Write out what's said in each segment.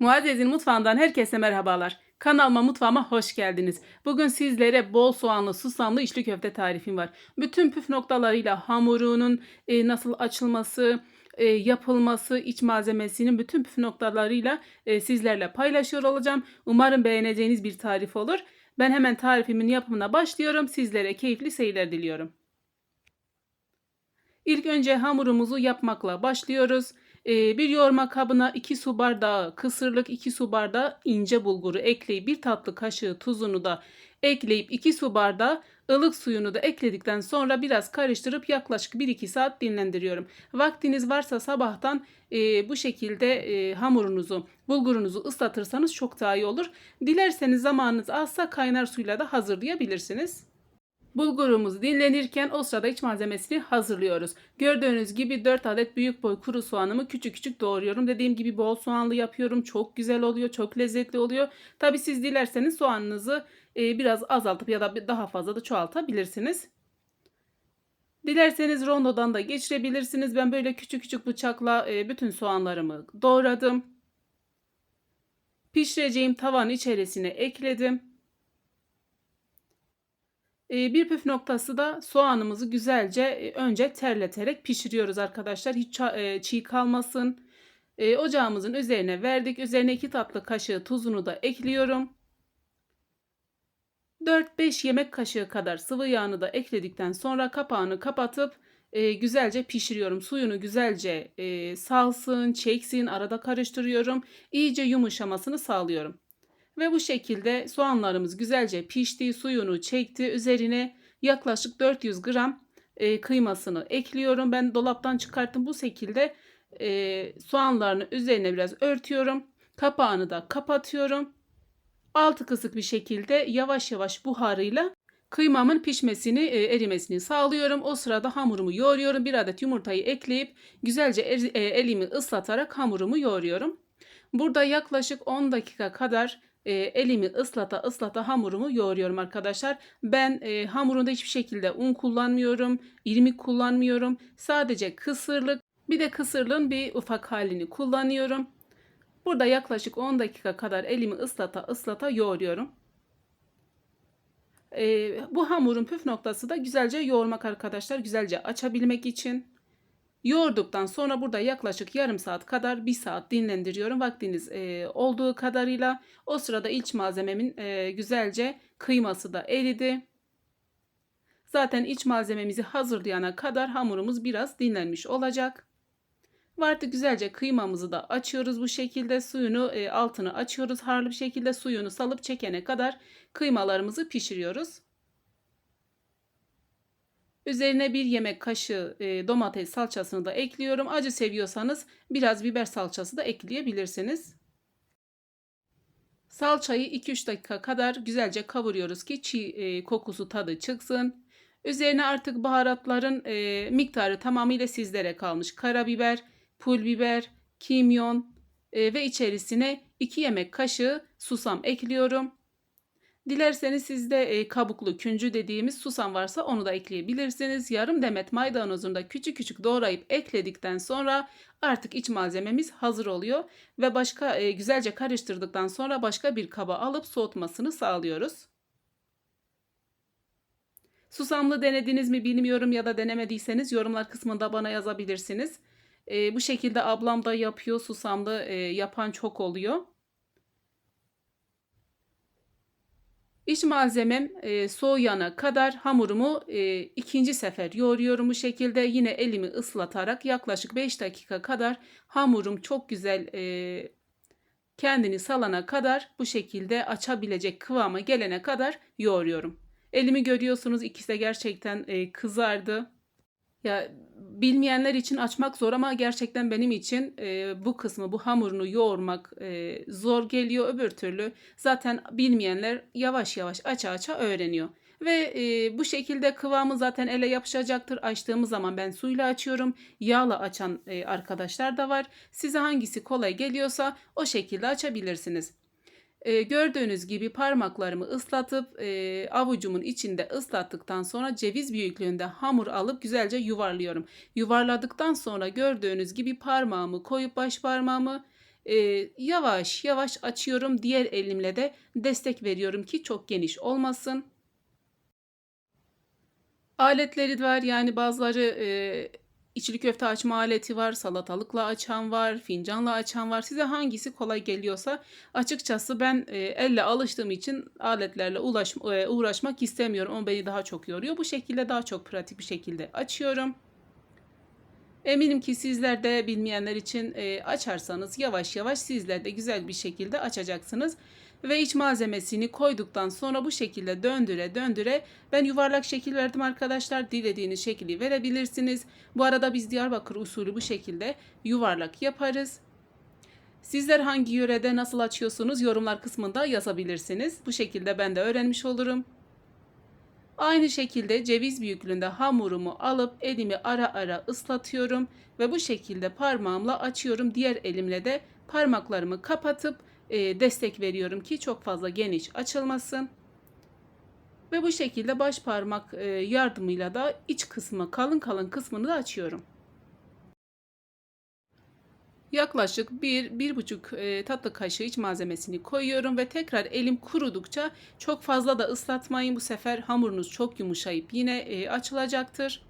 Muazzez'in mutfağından herkese merhabalar. Kanalıma mutfağıma hoş geldiniz. Bugün sizlere bol soğanlı susamlı içli köfte tarifim var. Bütün püf noktalarıyla hamurunun e, nasıl açılması, e, yapılması, iç malzemesinin bütün püf noktalarıyla e, sizlerle paylaşıyor olacağım. Umarım beğeneceğiniz bir tarif olur. Ben hemen tarifimin yapımına başlıyorum. Sizlere keyifli seyirler diliyorum. İlk önce hamurumuzu yapmakla başlıyoruz. Ee, bir yoğurma kabına 2 su bardağı kısırlık 2 su bardağı ince bulguru ekleyip bir tatlı kaşığı tuzunu da ekleyip 2 su bardağı ılık suyunu da ekledikten sonra biraz karıştırıp yaklaşık 1-2 saat dinlendiriyorum. Vaktiniz varsa sabahtan e, bu şekilde e, hamurunuzu, bulgurunuzu ıslatırsanız çok daha iyi olur. Dilerseniz zamanınız azsa kaynar suyla da hazırlayabilirsiniz. Bulgurumuz dinlenirken o sırada iç malzemesini hazırlıyoruz. Gördüğünüz gibi 4 adet büyük boy kuru soğanımı küçük küçük doğruyorum. Dediğim gibi bol soğanlı yapıyorum. Çok güzel oluyor, çok lezzetli oluyor. Tabi siz dilerseniz soğanınızı e, biraz azaltıp ya da daha fazla da çoğaltabilirsiniz. Dilerseniz rondodan da geçirebilirsiniz. Ben böyle küçük küçük bıçakla e, bütün soğanlarımı doğradım. Pişireceğim tavanın içerisine ekledim. Bir püf noktası da soğanımızı güzelce e, önce terleterek pişiriyoruz arkadaşlar. Hiç e, çiğ kalmasın. E, ocağımızın üzerine verdik. Üzerine 2 tatlı kaşığı tuzunu da ekliyorum. 4-5 yemek kaşığı kadar sıvı yağını da ekledikten sonra kapağını kapatıp güzelce pişiriyorum. Suyunu güzelce salsın, çeksin, arada karıştırıyorum. İyice yumuşamasını sağlıyorum. Ve bu şekilde soğanlarımız güzelce pişti, suyunu çekti. Üzerine yaklaşık 400 gram e, kıymasını ekliyorum. Ben dolaptan çıkarttım bu şekilde e, soğanlarını üzerine biraz örtüyorum. Kapağını da kapatıyorum. Altı kısık bir şekilde yavaş yavaş buharıyla kıymamın pişmesini, e, erimesini sağlıyorum. O sırada hamurumu yoğuruyorum. Bir adet yumurtayı ekleyip güzelce er, e, elimi ıslatarak hamurumu yoğuruyorum. Burada yaklaşık 10 dakika kadar e, elimi ıslata ıslata hamurumu yoğuruyorum arkadaşlar. Ben e, hamurunda hiçbir şekilde un kullanmıyorum, irmik kullanmıyorum. Sadece kısırlık bir de kısırlığın bir ufak halini kullanıyorum. Burada yaklaşık 10 dakika kadar elimi ıslata ıslata yoğuruyorum. E, bu hamurun püf noktası da güzelce yoğurmak arkadaşlar. Güzelce açabilmek için. Yoğurduktan sonra burada yaklaşık yarım saat kadar bir saat dinlendiriyorum. Vaktiniz e, olduğu kadarıyla o sırada iç malzememin e, güzelce kıyması da eridi. Zaten iç malzememizi hazırlayana kadar hamurumuz biraz dinlenmiş olacak. Ve artık güzelce kıymamızı da açıyoruz bu şekilde suyunu e, altını açıyoruz harlı bir şekilde suyunu salıp çekene kadar kıymalarımızı pişiriyoruz. Üzerine bir yemek kaşığı e, domates salçasını da ekliyorum. Acı seviyorsanız biraz biber salçası da ekleyebilirsiniz. Salçayı 2-3 dakika kadar güzelce kavuruyoruz ki çiğ e, kokusu tadı çıksın. Üzerine artık baharatların e, miktarı tamamıyla sizlere kalmış. Karabiber, pul biber, kimyon ve içerisine 2 yemek kaşığı susam ekliyorum. Dilerseniz sizde e, kabuklu küncü dediğimiz susam varsa onu da ekleyebilirsiniz. Yarım demet maydanozunu da küçük küçük doğrayıp ekledikten sonra artık iç malzememiz hazır oluyor. Ve başka e, güzelce karıştırdıktan sonra başka bir kaba alıp soğutmasını sağlıyoruz. Susamlı denediniz mi bilmiyorum ya da denemediyseniz yorumlar kısmında bana yazabilirsiniz. E, bu şekilde ablam da yapıyor susamlı e, yapan çok oluyor. İç malzemem e, soğuyana kadar hamurumu e, ikinci sefer yoğuruyorum bu şekilde. Yine elimi ıslatarak yaklaşık 5 dakika kadar hamurum çok güzel e, kendini salana kadar bu şekilde açabilecek kıvama gelene kadar yoğuruyorum. Elimi görüyorsunuz ikisi de gerçekten e, kızardı. Ya bilmeyenler için açmak zor ama gerçekten benim için e, bu kısmı bu hamurunu yoğurmak e, zor geliyor öbür türlü zaten bilmeyenler yavaş yavaş aça aça öğreniyor. Ve e, bu şekilde kıvamı zaten ele yapışacaktır. Açtığımız zaman ben suyla açıyorum. Yağla açan e, arkadaşlar da var. Size hangisi kolay geliyorsa o şekilde açabilirsiniz. E, gördüğünüz gibi parmaklarımı ıslatıp e, avucumun içinde ıslattıktan sonra ceviz büyüklüğünde hamur alıp güzelce yuvarlıyorum. Yuvarladıktan sonra gördüğünüz gibi parmağımı koyup baş parmağımı Eee, yavaş yavaş açıyorum. Diğer elimle de destek veriyorum ki çok geniş olmasın. Aletleri var. Yani bazıları, eee, içli köfte açma aleti var, salatalıkla açan var, fincanla açan var. Size hangisi kolay geliyorsa açıkçası ben, eee, elle alıştığım için aletlerle ulaş eee, uğraşmak istemiyorum. O beni daha çok yoruyor. Bu şekilde daha çok pratik bir şekilde açıyorum. Eminim ki sizler de bilmeyenler için, eee, açarsanız yavaş yavaş sizler de güzel bir şekilde açacaksınız. Ve iç malzemesini koyduktan sonra bu şekilde döndüre döndüre ben yuvarlak şekil verdim arkadaşlar. Dilediğiniz şekli verebilirsiniz. Bu arada biz Diyarbakır usulü bu şekilde yuvarlak yaparız. Sizler hangi yörede nasıl açıyorsunuz yorumlar kısmında yazabilirsiniz. Bu şekilde ben de öğrenmiş olurum. Aynı şekilde ceviz büyüklüğünde hamurumu alıp elimi ara ara ıslatıyorum ve bu şekilde parmağımla açıyorum. Diğer elimle de parmaklarımı kapatıp e, destek veriyorum ki çok fazla geniş açılmasın. Ve bu şekilde baş parmak e, yardımıyla da iç kısmı kalın kalın kısmını da açıyorum. Yaklaşık 1-1,5 e, tatlı kaşığı iç malzemesini koyuyorum ve tekrar elim kurudukça çok fazla da ıslatmayın. Bu sefer hamurunuz çok yumuşayıp yine e, açılacaktır.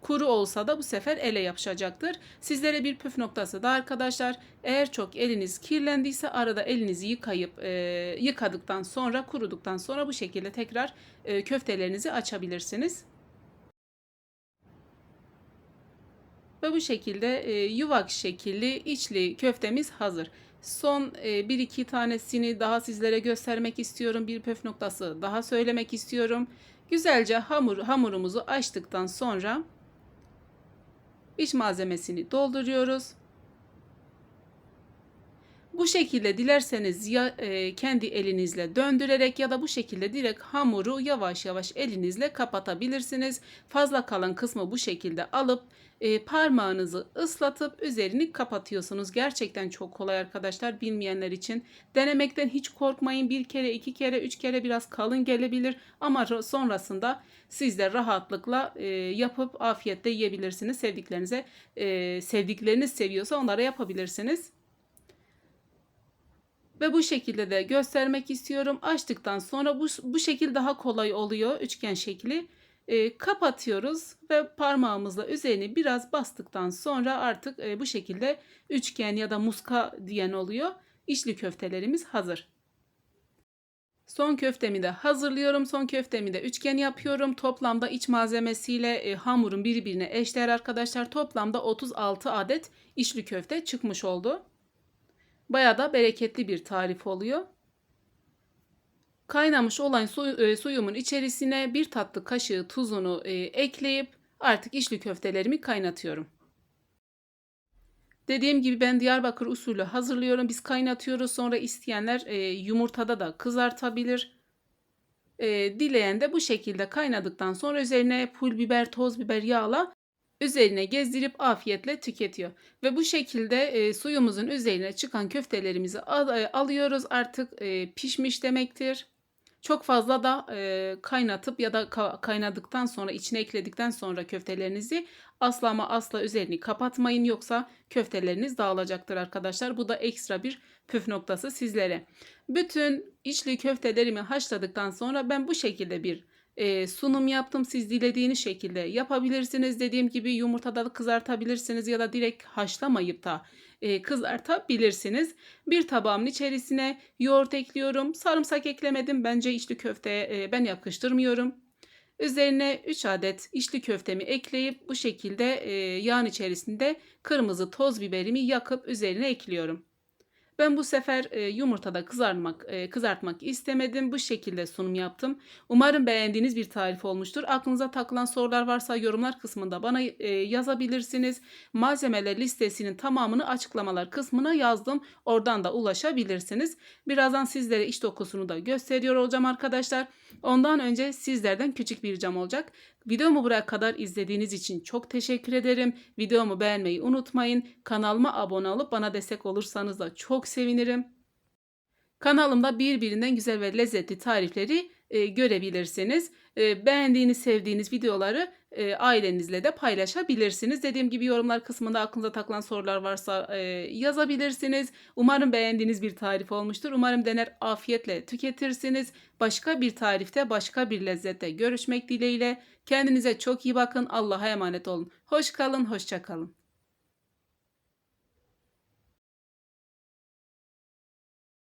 Kuru olsa da bu sefer ele yapışacaktır. Sizlere bir püf noktası da arkadaşlar. Eğer çok eliniz kirlendiyse arada elinizi yıkayıp e, yıkadıktan sonra kuruduktan sonra bu şekilde tekrar e, köftelerinizi açabilirsiniz. Ve bu şekilde e, yuvak şekilli içli köftemiz hazır. Son e, bir iki tanesini daha sizlere göstermek istiyorum. Bir püf noktası daha söylemek istiyorum. Güzelce hamur hamurumuzu açtıktan sonra iç malzemesini dolduruyoruz. Bu şekilde dilerseniz ya e, kendi elinizle döndürerek ya da bu şekilde direkt hamuru yavaş yavaş elinizle kapatabilirsiniz. Fazla kalan kısmı bu şekilde alıp e, parmağınızı ıslatıp üzerini kapatıyorsunuz. Gerçekten çok kolay arkadaşlar bilmeyenler için. Denemekten hiç korkmayın. Bir kere, iki kere, üç kere biraz kalın gelebilir ama sonrasında siz de rahatlıkla e, yapıp afiyetle yiyebilirsiniz. Sevdiklerinize, e, sevdikleriniz seviyorsa onlara yapabilirsiniz. Ve bu şekilde de göstermek istiyorum. Açtıktan sonra bu, bu şekil daha kolay oluyor. Üçgen şekli. E, kapatıyoruz ve parmağımızla üzerini biraz bastıktan sonra artık e, bu şekilde üçgen ya da muska diyen oluyor. İçli köftelerimiz hazır. Son köftemi de hazırlıyorum. Son köftemi de üçgen yapıyorum. Toplamda iç malzemesiyle e, hamurun birbirine eşdeğer arkadaşlar. Toplamda 36 adet içli köfte çıkmış oldu. Baya da bereketli bir tarif oluyor. Kaynamış olan su, e, suyumun içerisine bir tatlı kaşığı tuzunu e, ekleyip artık içli köftelerimi kaynatıyorum. Dediğim gibi ben Diyarbakır usulü hazırlıyorum. Biz kaynatıyoruz. Sonra isteyenler e, yumurtada da kızartabilir. E, dileyen de bu şekilde kaynadıktan sonra üzerine pul biber, toz biber yağla üzerine gezdirip afiyetle tüketiyor. Ve bu şekilde e, suyumuzun üzerine çıkan köftelerimizi al, e, alıyoruz. Artık e, pişmiş demektir. Çok fazla da e, kaynatıp ya da ka- kaynadıktan sonra içine ekledikten sonra köftelerinizi asla ama asla üzerini kapatmayın yoksa köfteleriniz dağılacaktır arkadaşlar. Bu da ekstra bir püf noktası sizlere. Bütün içli köftelerimi haşladıktan sonra ben bu şekilde bir e, sunum yaptım. Siz dilediğiniz şekilde yapabilirsiniz. Dediğim gibi yumurtada kızartabilirsiniz ya da direkt haşlamayıp da e, kızartabilirsiniz. Bir tabağımın içerisine yoğurt ekliyorum. Sarımsak eklemedim. Bence içli köfteye e, ben yakıştırmıyorum. Üzerine 3 adet içli köftemi ekleyip bu şekilde e, yağın içerisinde kırmızı toz biberimi yakıp üzerine ekliyorum. Ben bu sefer e, yumurtada kızartmak e, kızartmak istemedim. Bu şekilde sunum yaptım. Umarım beğendiğiniz bir tarif olmuştur. Aklınıza takılan sorular varsa yorumlar kısmında bana e, yazabilirsiniz. Malzemeler listesinin tamamını açıklamalar kısmına yazdım. Oradan da ulaşabilirsiniz. Birazdan sizlere iç dokusunu da gösteriyor olacağım arkadaşlar. Ondan önce sizlerden küçük bir ricam olacak. Videomu buraya kadar izlediğiniz için çok teşekkür ederim. Videomu beğenmeyi unutmayın. Kanalıma abone olup bana destek olursanız da çok sevinirim. Kanalımda birbirinden güzel ve lezzetli tarifleri e, görebilirsiniz. E, beğendiğiniz, sevdiğiniz videoları e, ailenizle de paylaşabilirsiniz. Dediğim gibi yorumlar kısmında aklınıza takılan sorular varsa e, yazabilirsiniz. Umarım beğendiğiniz bir tarif olmuştur. Umarım dener afiyetle tüketirsiniz. Başka bir tarifte, başka bir lezzette görüşmek dileğiyle. Kendinize çok iyi bakın. Allah'a emanet olun. Hoş kalın, hoşça kalın.